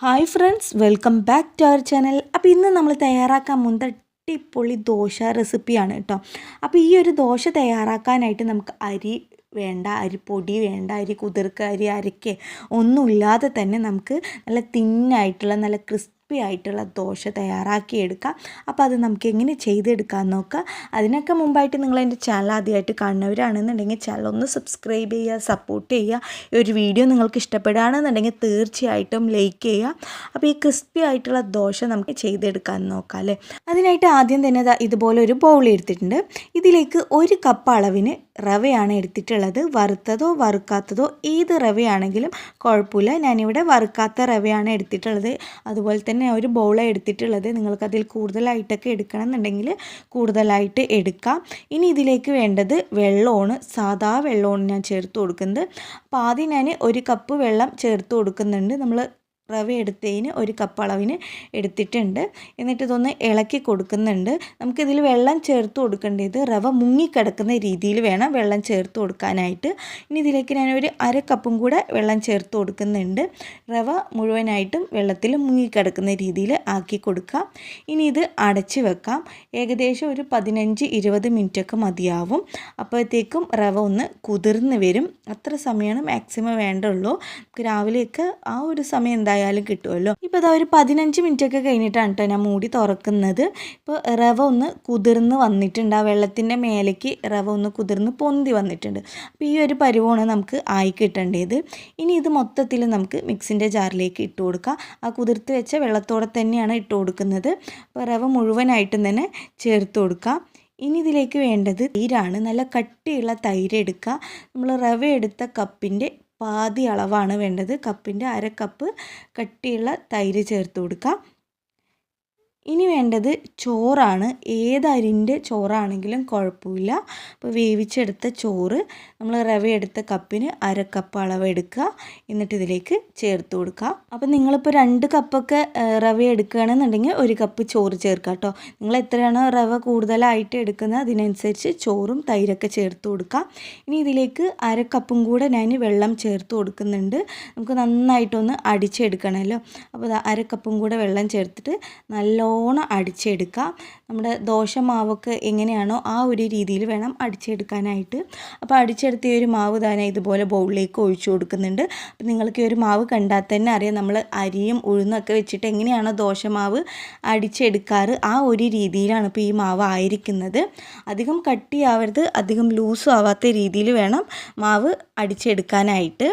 Hi friends welcome back to our channel അപ്പോൾ ഇന്ന് നമ്മൾ തയ്യാറാക്കാൻ പോകുന്നത് അടിപൊളി ദോശ റെസിപ്പിയാണ് കേട്ടോ. അപ്പോൾ ഈ ഒരു ദോശ തയ്യാറാക്കാനായിട്ട് നമുക്ക് അരി വേണ്ട അരിപ്പൊടി വേണ്ട അരി കുതിർക്ക അരി അരയ്ക്ക് ഒന്നുമില്ലാതെ തന്നെ നമുക്ക് നല്ല തിന്നായിട്ടുള്ള നല്ല ക്രിസ്പി ആയിട്ടുള്ള ദോശ തയ്യാറാക്കിയെടുക്കാം. അപ്പോൾ അത് നമുക്ക് എങ്ങനെ ചെയ്തെടുക്കാൻ നോക്കാം അതിനൊക്കെ മുമ്പായിട്ട് നിങ്ങൾ എന്റെ ചാനൽ ആദ്യമായിട്ട് കാണുന്നവരാണെന്നുണ്ടെങ്കിൽ ചാനൽ ഒന്ന് സബ്സ്ക്രൈബ് ചെയ്യുക സപ്പോർട്ട് ചെയ്യുക. ഈ ഒരു വീഡിയോ നിങ്ങൾക്ക് ഇഷ്ടപ്പെടുകയാണെന്നുണ്ടെങ്കിൽ തീർച്ചയായിട്ടും ലൈക്ക് ചെയ്യുക. അപ്പോൾ ഈ ക്രിസ്പി ആയിട്ടുള്ള ദോശ നമുക്ക് ചെയ്തെടുക്കാൻ നോക്കാം അല്ലേ? അതിനായിട്ട് ആദ്യം തന്നെ ഇതുപോലെ ഒരു ബൗൾ എടുത്തിട്ടുണ്ട്. ഇതിലേക്ക് ഒരു കപ്പ് അളവിന് റവയാണ് എടുത്തിട്ടുള്ളത്. വറുത്തതോ വറുക്കാത്തതോ ഏത് റവയാണെങ്കിലും കുഴപ്പമില്ല. ഞാനിവിടെ വറുക്കാത്ത റവയാണ് എടുത്തിട്ടുള്ളത്. അതുപോലെ തന്നെ ഒരു ബൗളാണ് എടുത്തിട്ടുള്ളത്. നിങ്ങൾക്കതിൽ കൂടുതലായിട്ടൊക്കെ എടുക്കണം എന്നുണ്ടെങ്കിൽ കൂടുതലായിട്ട് എടുക്കാം. ഇനി ഇതിലേക്ക് വേണ്ടത് വെള്ളമാണ്. സാധാ വെള്ളമാണ് ഞാൻ ചേർത്ത് കൊടുക്കുന്നത്. അപ്പോൾ ആദ്യം ഞാൻ ഒരു കപ്പ് വെള്ളം ചേർത്ത് കൊടുക്കുന്നുണ്ട്. നമ്മൾ റവ എടുത്തതിന് ഒരു കപ്പ് അളവിന് എടുത്തിട്ടുണ്ട്. എന്നിട്ട് ഇതൊന്ന് ഇളക്കി കൊടുക്കുന്നുണ്ട്. നമുക്കിതിൽ വെള്ളം ചേർത്ത് കൊടുക്കേണ്ടത് റവ മുങ്ങിക്കിടക്കുന്ന രീതിയിൽ വേണം വെള്ളം ചേർത്ത് കൊടുക്കാനായിട്ട്. ഇനി ഇതിലേക്ക് ഞാൻ ഒരു അര കപ്പും കൂടെ വെള്ളം ചേർത്ത് കൊടുക്കുന്നുണ്ട്. റവ മുഴുവനായിട്ടും വെള്ളത്തിൽ മുങ്ങിക്കിടക്കുന്ന രീതിയിൽ ആക്കി കൊടുക്കാം. ഇനി ഇത് അടച്ച് വെക്കാം. ഏകദേശം ഒരു പതിനഞ്ച് ഇരുപത് മിനിറ്റൊക്കെ മതിയാവും. അപ്പോഴത്തേക്കും റവ ഒന്ന് കുതിർന്ന് വരും. അത്ര സമയമാണ് മാക്സിമം വേണ്ടുള്ളൂ. നമുക്ക് രാവിലെയൊക്കെ ആ ഒരു സമയം എന്തായാലും കിട്ടുമല്ലോ. ഇപ്പോൾ ഇതാ ഒരു പതിനഞ്ച് മിനിറ്റൊക്കെ കഴിഞ്ഞിട്ടാണ് കേട്ടോ ഞാൻ മൂടി തുറക്കുന്നത്. ഇപ്പോൾ റവ ഒന്ന് കുതിർന്ന് വന്നിട്ടുണ്ട്. ആ വെള്ളത്തിന്റെ മേലേക്ക് റവ ഒന്ന് കുതിർന്ന് പൊന്തി വന്നിട്ടുണ്ട്. അപ്പോൾ ഈ ഒരു പരുവമാണ് നമുക്ക് ആയി കിട്ടേണ്ടത്. ഇനി ഇത് മൊത്തത്തിൽ നമുക്ക് മിക്സിന്റെ ജാറിലേക്ക് ഇട്ട് കൊടുക്കാം. ആ കുതിർത്ത് വെച്ച വെള്ളത്തോടെ തന്നെയാണ് ഇട്ട് കൊടുക്കുന്നത്. അപ്പോൾ റവ മുഴുവനായിട്ടും തന്നെ ചേർത്ത് കൊടുക്കാം. ഇനി ഇതിലേക്ക് വേണ്ടത് തൈരാണ്. നല്ല കട്ടിയുള്ള തൈര് എടുക്കുക. നമ്മൾ റവ എടുത്ത കപ്പിന്റെ പാതി അളവാണ് വേണ്ടത്. കപ്പിന്റെ അര കപ്പ് കട്ടിയുള്ള തൈര് ചേർത്ത് കൊടുക്കുക ഇനി വേണ്ടത് ചോറാണ്. ഏതരിന്റെ ചോറാണെങ്കിലും കുഴപ്പമില്ല. അപ്പോൾ വേവിച്ചെടുത്ത ചോറ് നമ്മൾ റവ എടുത്ത കപ്പിന് അര കപ്പ് അളവ് എടുക്കുക എന്നിട്ട് ഇതിലേക്ക് ചേർത്ത് കൊടുക്കുക. അപ്പോൾ നിങ്ങളിപ്പോൾ രണ്ട് കപ്പൊക്കെ റവ എടുക്കുകയാണെന്നുണ്ടെങ്കിൽ ഒരു കപ്പ് ചോറ് ചേർക്കുക കേട്ടോ. നിങ്ങൾ എത്രയാണോ റവ കൂടുതലായിട്ട് എടുക്കുന്നത് അതിനനുസരിച്ച് ചോറും തൈരൊക്കെ ചേർത്ത് കൊടുക്കുക. ഇനി ഇതിലേക്ക് അര കപ്പും കൂടെ ഞാൻ വെള്ളം ചേർത്ത് കൊടുക്കുന്നുണ്ട്. നമുക്ക് നന്നായിട്ടൊന്ന് അടിച്ചെടുക്കണമല്ലോ. അപ്പോൾ അര കപ്പും കൂടെ വെള്ളം ചേർത്തിട്ട് നല്ല നല്ലോണം അടിച്ചെടുക്കുക. നമ്മുടെ ദോശമാവൊക്കെ എങ്ങനെയാണോ ആ ഒരു രീതിയിൽ വേണം അടിച്ചെടുക്കാനായിട്ട്. അപ്പോൾ അടിച്ചെടുത്ത ഒരു മാവ് തന്നെ ഇതുപോലെ ബൗളിലേക്ക് ഒഴിച്ചു കൊടുക്കുന്നുണ്ട്. അപ്പോൾ നിങ്ങൾക്ക് ഈ ഒരു മാവ് കണ്ടാൽ തന്നെ അറിയാം നമ്മൾ അരിയും ഉഴുന്നൊക്കെ വെച്ചിട്ട് എങ്ങനെയാണോ ദോശമാവ് അടിച്ചെടുക്കാറ് ആ ഒരു രീതിയിലാണ് ഇപ്പോൾ ഈ മാവ് ആയിരിക്കുന്നത്. അധികം കട്ടിയാവരുത് അധികം ലൂസും ആവാത്ത രീതിയിൽ വേണം മാവ് അടിച്ചെടുക്കാനായിട്ട്.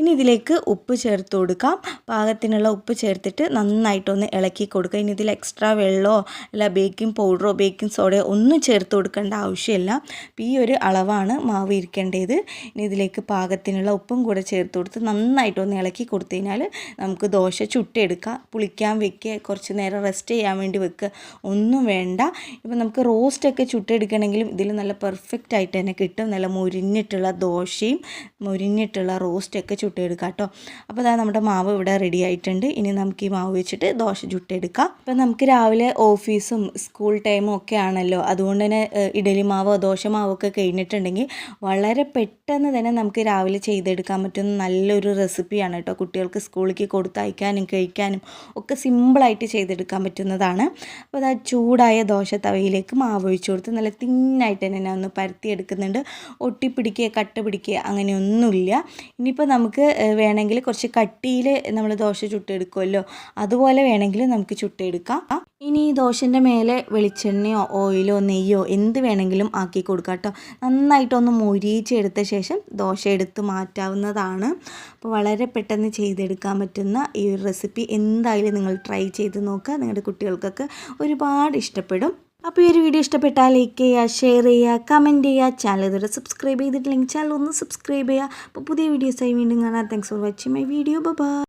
ഇനി ഇതിലേക്ക് ഉപ്പ് ചേർത്ത് കൊടുക്കാം. പാകത്തിനുള്ള ഉപ്പ് ചേർത്തിട്ട് നന്നായിട്ടൊന്ന് ഇളക്കി കൊടുക്കുക. ഇനി ഇതിൽ എക്സ്ട്രാ വെള്ളമോ അല്ല ബേക്കിംഗ് പൗഡറോ ബേക്കിംഗ് സോഡയോ ഒന്നും ചേർത്ത് കൊടുക്കേണ്ട ആവശ്യമില്ല. അപ്പോൾ ഈ ഒരു അളവാണ് മാവ് ഇരിക്കേണ്ടത്. ഇനി ഇതിലേക്ക് പാകത്തിനുള്ള ഉപ്പും കൂടെ ചേർത്ത് കൊടുത്ത് നന്നായിട്ടൊന്ന് ഇളക്കി കൊടുത്തു കഴിഞ്ഞാൽ നമുക്ക് ദോശ ചുട്ടെടുക്കാം. പുളിക്കാൻ വെക്കുക കുറച്ച് നേരം റെസ്റ്റ് ചെയ്യാൻ വേണ്ടി വെക്കുക. ഒന്നും വേണ്ട. ഇപ്പം നമുക്ക് റോസ്റ്റൊക്കെ ചുട്ടെടുക്കണമെങ്കിലും ഇതിൽ നല്ല പെർഫെക്റ്റ് ആയിട്ട് തന്നെ കിട്ടും. നല്ല മുരിഞ്ഞിട്ടുള്ള ദോശയും മുരിഞ്ഞിട്ടുള്ള റോസ്റ്റൊക്കെ ചുട്ടെടുക്കാം കേട്ടോ. അപ്പോൾ അതാ നമ്മുടെ മാവ് ഇവിടെ റെഡി ആയിട്ടുണ്ട്. ഇനി നമുക്ക് ഈ മാവ് വെച്ചിട്ട് ദോശ ചുട്ടെടുക്കാം. അപ്പം നമുക്ക് രാവിലെ ഓഫീസും സ്കൂൾ ടൈമും ഒക്കെ ആണല്ലോ. അതുകൊണ്ട് തന്നെ ഇഡലി മാവോ ദോശ മാവോ ഒക്കെ കഴിഞ്ഞിട്ടുണ്ടെങ്കിൽ വളരെ പെട്ടെന്ന് തന്നെ നമുക്ക് രാവിലെ ചെയ്തെടുക്കാൻ പറ്റുന്ന നല്ലൊരു റെസിപ്പിയാണ് കേട്ടോ. കുട്ടികൾക്ക് സ്കൂളിലേക്ക് കൊടുത്തയക്കാനും കഴിക്കാനും ഒക്കെ സിമ്പിളായിട്ട് ചെയ്തെടുക്കാൻ പറ്റുന്നതാണ്. അപ്പോൾ അത് ചൂടായ ദോശ തവയിലേക്ക് മാവ് ഒഴിച്ചു കൊടുത്ത് നല്ല തിന്നായിട്ട് തന്നെ ഞാൻ ഒന്ന് പരത്തിയെടുക്കുന്നുണ്ട്. ഒട്ടിപ്പിടിക്കുക കട്ട പിടിക്കുക അങ്ങനെയൊന്നുമില്ല. ഇനിയിപ്പോൾ നമുക്ക് വേണമെങ്കിൽ കുറച്ച് കട്ടിയിൽ നമ്മൾ ദോശ ചുട്ടെടുക്കുമല്ലോ. അതുപോലെ വേണമെങ്കിൽ നമുക്ക് ചുട്ടെടുക്കാം. ഇനി ഈ ദോശന്റെ മേലെ വെളിച്ചെണ്ണയോ ഓയിലോ നെയ്യോ എന്ത് വേണമെങ്കിലും ആക്കി കൊടുക്കാം കേട്ടോ. നന്നായിട്ടൊന്ന് മൊരിയിച്ചെടുത്ത ശേഷം ദോശ എടുത്ത് മാറ്റാവുന്നതാണ്. അപ്പോൾ വളരെ പെട്ടെന്ന് ചെയ്തെടുക്കാൻ പറ്റുന്ന ഈ ഒരു റെസിപ്പി എന്തായാലും നിങ്ങൾ ട്രൈ ചെയ്ത് നോക്കുക. നിങ്ങളുടെ കുട്ടികൾക്കൊക്കെ ഒരുപാട് ഇഷ്ടപ്പെടും. അപ്പോൾ ഈ ഒരു വീഡിയോ ഇഷ്ടപ്പെട്ടാൽ ലൈക്ക് ചെയ്യുക ഷെയർ ചെയ്യുക കമന്റ് ചെയ്യുക ചാനൽ ഇതുവരെ സബ്സ്ക്രൈബ് ചെയ്തിട്ടില്ലെങ്കിൽ ചാനൽ ഒന്ന് സബ്സ്ക്രൈബ് ചെയ്യുക. അപ്പോൾ പുതിയ വീഡിയോസായി വീണ്ടും കാണാം. Thanks for watching my video bye